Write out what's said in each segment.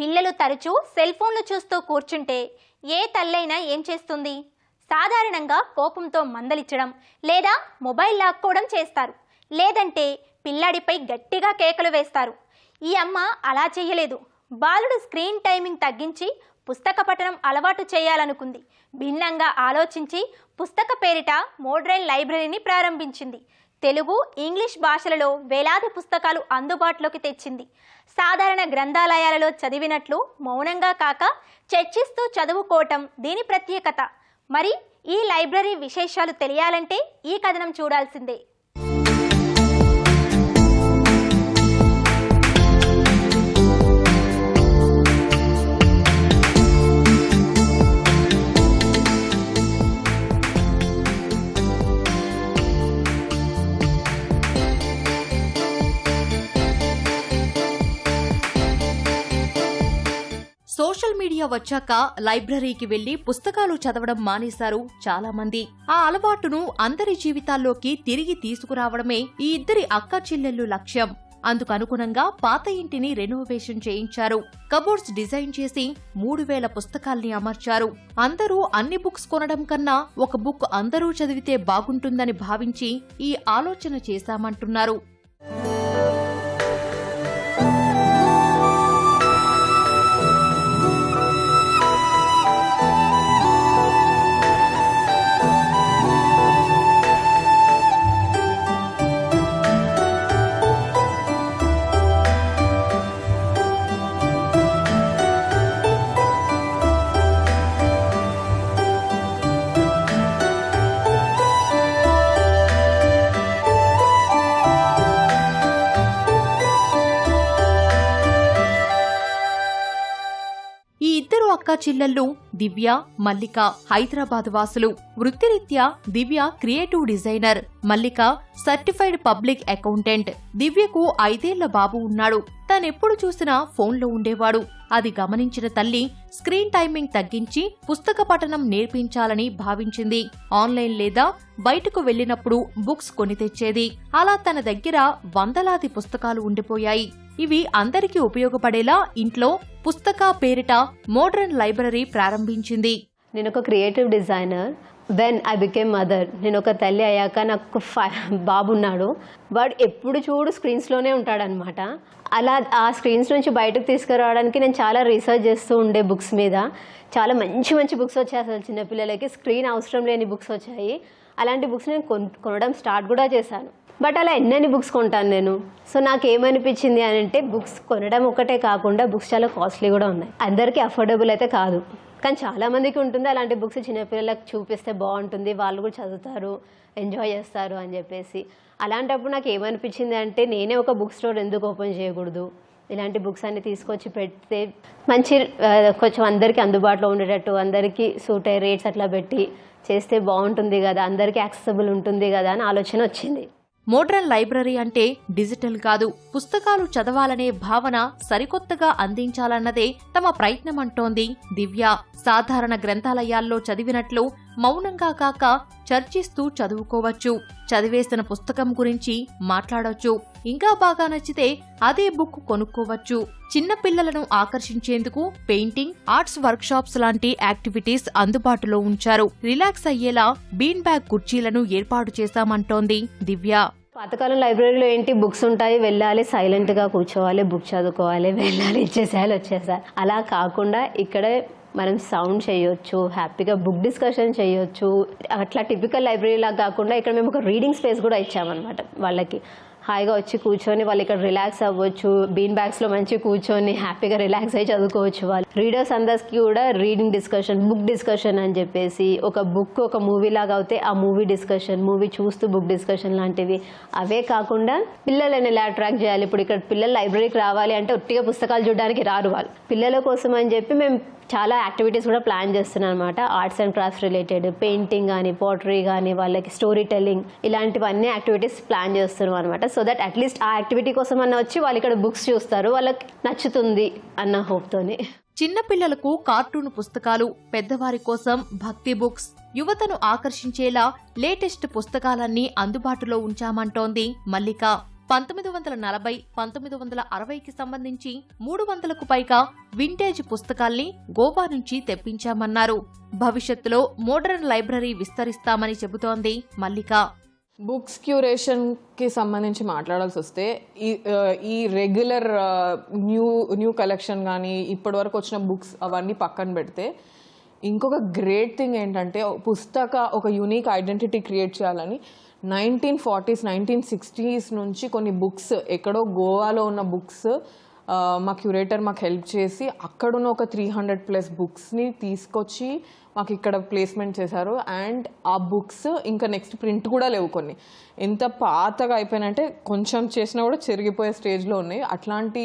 పిల్లలు తరచూ సెల్ ఫోన్లు చూస్తూ కూర్చుంటే ఏ తల్లైనా ఏం చేస్తుంది? సాధారణంగా కోపంతో మందలిచ్చడం లేదా మొబైల్ లాక్కోవడం చేస్తారు. లేదంటే పిల్లాడిపై గట్టిగా కేకలు వేస్తారు. ఈ అమ్మ అలా చేయలేదు. బాలుడు స్క్రీన్ టైమింగ్ తగ్గించి పుస్తక పఠనం అలవాటు చేయాలనుకుంది. భిన్నంగా ఆలోచించి పుస్తక పేరిట మోడ్రైన్ లైబ్రరీని ప్రారంభించింది. తెలుగు ఇంగ్లీష్ భాషలలో వేలాది పుస్తకాలు అందుబాటులోకి తెచ్చింది. సాధారణ గ్రంథాలయాలలో చదివినట్లు మౌనంగా కాక చర్చిస్తూ చదువుకోవటం దీని ప్రత్యేకత. మరి ఈ లైబ్రరీ విశేషాలు తెలియాలంటే ఈ కథనం చూడాల్సిందే. మీడియా వచ్చాక లైబ్రరీకి వెళ్ళి పుస్తకాలు చదవడం మానేశారు చాలా మంది ఆ అలవాటును అందరి జీవితాల్లోకి తిరిగి తీసుకురావడమే ఈ ఇద్దరి అక్క చెల్లెళ్ళు లక్ష్యం. అందుకు అనుగుణంగా పాత ఇంటిని రెనోవేషన్ చేయించారు. కబోర్డ్స్ డిజైన్ చేసి మూడు వేల పుస్తకాల్ని అమర్చారు. అందరూ అన్ని బుక్స్ కొనడం కన్నా ఒక బుక్ అందరూ చదివితే బాగుంటుందని భావించి ఈ ఆలోచన చేశామంటున్నారు. ఇద్దరు దివ్య మల్లిక హైదరాబాద్ వాసులు. వృత్తిరీత్యా Divya creative designer Mallika certified public accountant. దివ్యకు ఐదేళ్ళ బాబు ఉన్నాడు. తనెప్పుడు చూసినా ఫోన్లో ఉండేవాడు. అది గమనించిన తల్లి స్క్రీన్ టైమింగ్ తగ్గించి పుస్తక పఠనం నేర్పించాలని భావించింది. ఆన్లైన్ లేదా బయటకు వెళ్ళినప్పుడు బుక్స్ కొని తెచ్చేది. అలా తన దగ్గర వందలాది పుస్తకాలు ఉండిపోయాయి. ఇవి అందరికీ ఉపయోగపడేలా ఇంట్లో పుస్తక పేరిట మోడర్న్ లైబ్రరీ ప్రారంభించింది. నేను ఒక creative designer. When I became mother నేను ఒక తల్లి అయ్యాక నాకు బాబు ఉన్నాడు వాడు ఎప్పుడు చూడు స్క్రీన్స్లోనే ఉంటాడనమాట అలా ఆ స్క్రీన్స్ నుంచి బయటకు తీసుకురావడానికి నేను చాలా రీసెర్చ్ చేస్తూ ఉండే బుక్స్ మీద. చాలా మంచి మంచి బుక్స్ వచ్చాయి అసలు చిన్నపిల్లలకి. స్క్రీన్ అవసరం లేని బుక్స్ వచ్చాయి. అలాంటి బుక్స్ నేను కొనడం స్టార్ట్ కూడా చేశాను. బట్ అలా ఎన్నెన్ని బుక్స్ కొంటాను నేను? సో నాకు ఏమనిపించింది అని అంటే బుక్స్ కొనడం ఒకటే కాకుండా బుక్స్ చాలా కాస్ట్లీ కూడా ఉన్నాయి. అందరికీ అఫోర్డబుల్ అయితే కాదు. కానీ చాలా మందికి ఉంటుంది అలాంటి బుక్స్ చిన్నపిల్లలకు చూపిస్తే బాగుంటుంది వాళ్ళు కూడా చదువుతారు ఎంజాయ్ చేస్తారు అని చెప్పేసి. అలాంటప్పుడు నాకు ఏమనిపించింది అంటే నేనే ఒక బుక్ స్టోర్ ఎందుకు ఓపెన్ చేయకూడదు? ఇలాంటి బుక్స్ అన్ని తీసుకొచ్చి పెడితే మంచి కొంచెం అందరికీ అందుబాటులో ఉండేటట్టు అందరికీ సూట్ అయ్యే రేట్స్ అట్లా పెట్టి చేస్తే బాగుంటుంది కదా అందరికీ యాక్సెసబుల్ ఉంటుంది కదా అని ఆలోచన వచ్చింది. మోడ్రన్ లైబ్రరీ అంటే డిజిటల్ కాదు. పుస్తకాలు చదవాలనే భావన సరికొత్తగా అందించాలన్నదే తమ ప్రయత్నమంటోంది దివ్య. సాధారణ గ్రంథాలయాల్లో చదివినట్లు మౌనంగా కాక చర్చిస్తూ చదువుకోవచ్చు. చదివేసిన పుస్తకం గురించి మాట్లాడొచ్చు. ఇంకా బాగా నచ్చితే అదే బుక్ కొనుక్కోవచ్చు. చిన్నపిల్లలను ఆకర్షించేందుకు పెయింటింగ్ ఆర్ట్స్ వర్క్షాప్స్ లాంటి యాక్టివిటీస్ అందుబాటులో ఉంచారు. రిలాక్స్ అయ్యేలా బీన్ బ్యాగ్ కుర్చీలను ఏర్పాటు చేశామంటోంది దివ్య. పాతకాలం లైబ్రరీలో ఏంటి బుక్స్ ఉంటాయి వెళ్ళాలి సైలెంట్గా కూర్చోవాలి బుక్ చదువుకోవాలి వెళ్ళాలి ఇచ్చేసేయాలి వచ్చేసారి అలా కాకుండా ఇక్కడే మనం సౌండ్ చేయొచ్చు హ్యాపీగా బుక్ డిస్కషన్ చేయొచ్చు. అట్లా టిపికల్ లైబ్రరీలాగా కాకుండా ఇక్కడ మేము ఒక రీడింగ్ స్పేస్ కూడా ఇచ్చామన్నమాట వాళ్ళకి. హాయిగా వచ్చి కూర్చొని వాళ్ళు ఇక్కడ రిలాక్స్ అవ్వచ్చు బీన్ బ్యాగ్స్లో మంచి కూర్చొని హ్యాపీగా రిలాక్స్ అయ్యి చదువుకోవచ్చు వాళ్ళు. రీడర్స్ అందరికి కూడా రీడింగ్ డిస్కషన్ బుక్ డిస్కషన్ అని చెప్పేసి ఒక బుక్ ఒక మూవీ లాగా అయితే ఆ మూవీ డిస్కషన్ మూవీ చూస్తూ బుక్ డిస్కషన్ లాంటివి. అవే కాకుండా పిల్లలని ఎలా అట్రాక్ట్ చేయాలి? ఇప్పుడు ఇక్కడ పిల్లలు లైబ్రరీకి రావాలి అంటే ఒట్టిగా పుస్తకాలు చూడడానికి రారు వాళ్ళు. పిల్లల కోసం అని చెప్పి మేము చాలా యాక్టివిటీస్ కూడా ప్లాన్ చేస్తున్నాం అనమాట arts and crafts related painting కానీ పోటరీ కానీ వాళ్ళకి స్టోరీ టెల్లింగ్ ఇలాంటివన్నీ యాక్టివిటీస్ ప్లాన్ చేస్తున్నాం అనమాట so so that at least ఆ యాక్టివిటీ కోసం అన్న వచ్చి వాళ్ళు ఇక్కడ బుక్స్ చూస్తారు. వాళ్ళకి నచ్చుతుంది అన్న హోప్తోని చిన్నపిల్లలకు కార్టూన్ పుస్తకాలు పెద్దవారి కోసం భక్తి బుక్స్ యువతను ఆకర్షించేలా లేటెస్ట్ పుస్తకాలన్నీ అందుబాటులో ఉంచామంటోంది మల్లిక. పంతొమ్మిది వందల నలభై పంతొమ్మిది వందల అరవైకి సంబంధించి మూడు వందలకు పైగా వింటేజ్ పుస్తకాల్ని గోవా నుంచి తెప్పించామన్నారు. భవిష్యత్తులో మోడర్న్ లైబ్రరీ విస్తరిస్తామని చెబుతోంది మల్లిక. బుక్స్ క్యూరేషన్కి సంబంధించి మాట్లాడాల్సి వస్తే ఈ ఈ రెగ్యులర్ న్యూ న్యూ కలెక్షన్ కానీ ఇప్పటి వరకు వచ్చిన బుక్స్ అవన్నీ పక్కన పెడితే ఇంకొక గ్రేట్ థింగ్ ఏంటంటే పుస్తక ఒక యూనిక్ ఐడెంటిటీ క్రియేట్ చేయాలని నైన్టీన్ ఫార్టీస్ నైన్టీన్ సిక్స్టీస్ నుంచి కొన్ని బుక్స్ ఎక్కడో గోవాలో ఉన్న బుక్స్ మా క్యూరేటర్ మాకు హెల్ప్ చేసి అక్కడున్న ఒక త్రీ హండ్రెడ్ ప్లస్ బుక్స్ని తీసుకొచ్చి మాకు ఇక్కడ ప్లేస్మెంట్ చేశారు. అండ్ ఆ బుక్స్ ఇంకా నెక్స్ట్ ప్రింట్ కూడా లేవు కొన్ని. ఎంత పాతగా అయిపోయినంటే కొంచెం చేసినా కూడా చెరిగిపోయే స్టేజ్లో ఉన్నాయి. అట్లాంటి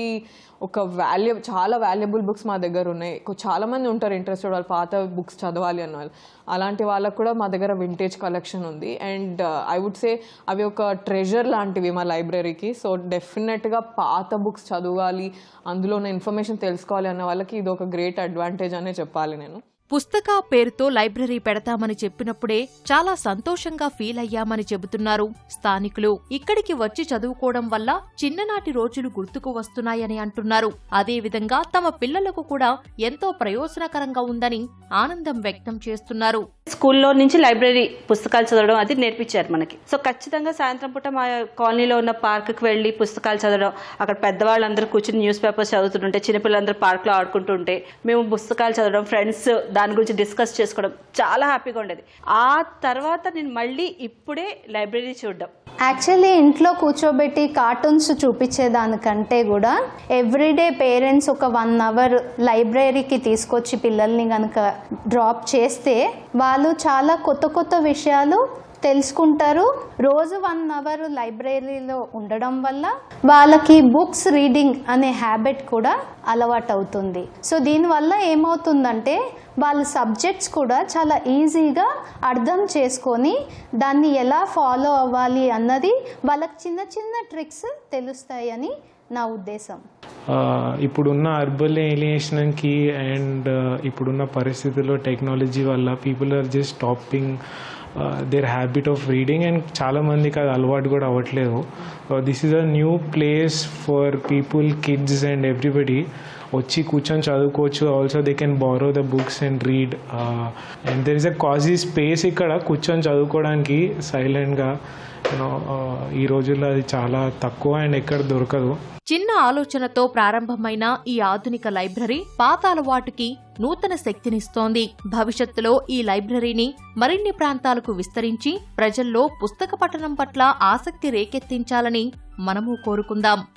ఒక వాల్యూ చాలా వాల్యుబుల్ బుక్స్ మా దగ్గర ఉన్నాయి. చాలామంది చాలా మంది ఉంటారు ఇంట్రెస్టెడ్ వాళ్ళు పాత బుక్స్ చదవాలి అన్న వాళ్ళు. అలాంటి వాళ్ళకు కూడా మా దగ్గర వింటేజ్ కలెక్షన్ ఉంది. అండ్ ఐ వుడ్ సే అవి ఒక ట్రెజర్ లాంటివి మా లైబ్రరీకి సో డెఫినెట్గా పాత బుక్స్ చదవాలి అందులో ఉన్న ఇన్ఫర్మేషన్ తెలుసుకోవాలి అన్న వాళ్ళకి ఇది ఒక గ్రేట్ అడ్వాంటేజ్ అనే చెప్పాలి నేను. పుస్తక పేరుతో లైబ్రరీ పెడతామని చెప్పినప్పుడే చాలా సంతోషంగా ఫీల్ అయ్యామని చెబుతున్నారు. స్థానికులు ఇక్కడికి వచ్చి చదువుకోవడం వల్ల చిన్ననాటి రోజులు గుర్తుకు వస్తున్నాయని అంటున్నారు. అదేవిధంగా తమ పిల్లలకు కూడా ఎంతో ప్రయోజనకరంగా ఉందని ఆనందం వ్యక్తం చేస్తున్నారు. స్కూల్లో నుంచి లైబ్రరీ పుస్తకాలు చదవడం అది నేర్పించారు మనకి. సో ఖచ్చితంగా సాయంత్రం పూట మా కాలనీలో ఉన్న పార్క్కి వెళ్ళి పుస్తకాలు చదవడం అక్కడ పెద్దవాళ్ళందరూ కూర్చుని న్యూస్ పేపర్స్ చదువుతుంటే చిన్నపిల్లలందరూ పార్క్లో ఆడుకుంటుంటే మేము పుస్తకాలు చదవడం ఫ్రెండ్స్ దాని గురించి డిస్కస్ చేసుకోవడం. చాలా హ్యాపీగా ఉండేది. ఆ తర్వాత నేను మళ్ళీ ఇప్పుడే లైబ్రరీ చూడడం. యాక్చువల్లీ ఇంట్లో కూర్చోబెట్టి కార్టూన్స్ చూపించేదానికంటే కూడా ఎవ్రీడే పేరెంట్స్ ఒక వన్ అవర్ లైబ్రరీకి తీసుకొచ్చి పిల్లల్ని కనుక డ్రాప్ చేస్తే వాళ్ళు చాలా కొత్త కొత్త విషయాలు తెలుసుకుంటారు. రోజు వన్ అవర్ లైబ్రరీలో ఉండడం వల్ల వాళ్ళకి బుక్స్ రీడింగ్ అనే హ్యాబిట్ కూడా అలవాటు అవుతుంది సో దీనివల్ల ఏమవుతుందంటే వాళ్ళ సబ్జెక్ట్స్ కూడా చాలా ఈజీగా అర్థం చేసుకొని దాన్ని ఎలా ఫాలో అవ్వాలి అన్నది వాళ్ళకి చిన్న చిన్న ట్రిక్స్ తెలుస్తాయని నా ఉద్దేశం. ఇప్పుడున్న అర్బల్ ఏలియేషన్కి అండ్ ఇప్పుడున్న పరిస్థితుల్లో టెక్నాలజీ వల్ల people are just stopping their habit of reading and చాలా మందికి అది అలవాటు కూడా అవ్వట్లేదు. This is a new place for people kids and everybody వచ్చి కూర్చొని చదువుకోవచ్చు. Also they can borrow the books and read and there is a cosy space ఇక్కడ కూర్చొని చదువుకోవడానికి సైలెంట్గా ఈ రోజుల్లో అది చాలా తక్కువ అండ్ ఎక్కడ దొరకదు. చిన్న ఆలోచనతో ప్రారంభమైన ఈ ఆధునిక లైబ్రరీ పాత అలవాటుకి నూతన శక్తినిస్తోంది. భవిష్యత్తులో ఈ లైబ్రరీని మరిన్ని ప్రాంతాలకు విస్తరించి ప్రజల్లో పుస్తక పఠనం పట్ల ఆసక్తి రేకెత్తించాలని మనము కోరుకుందాం.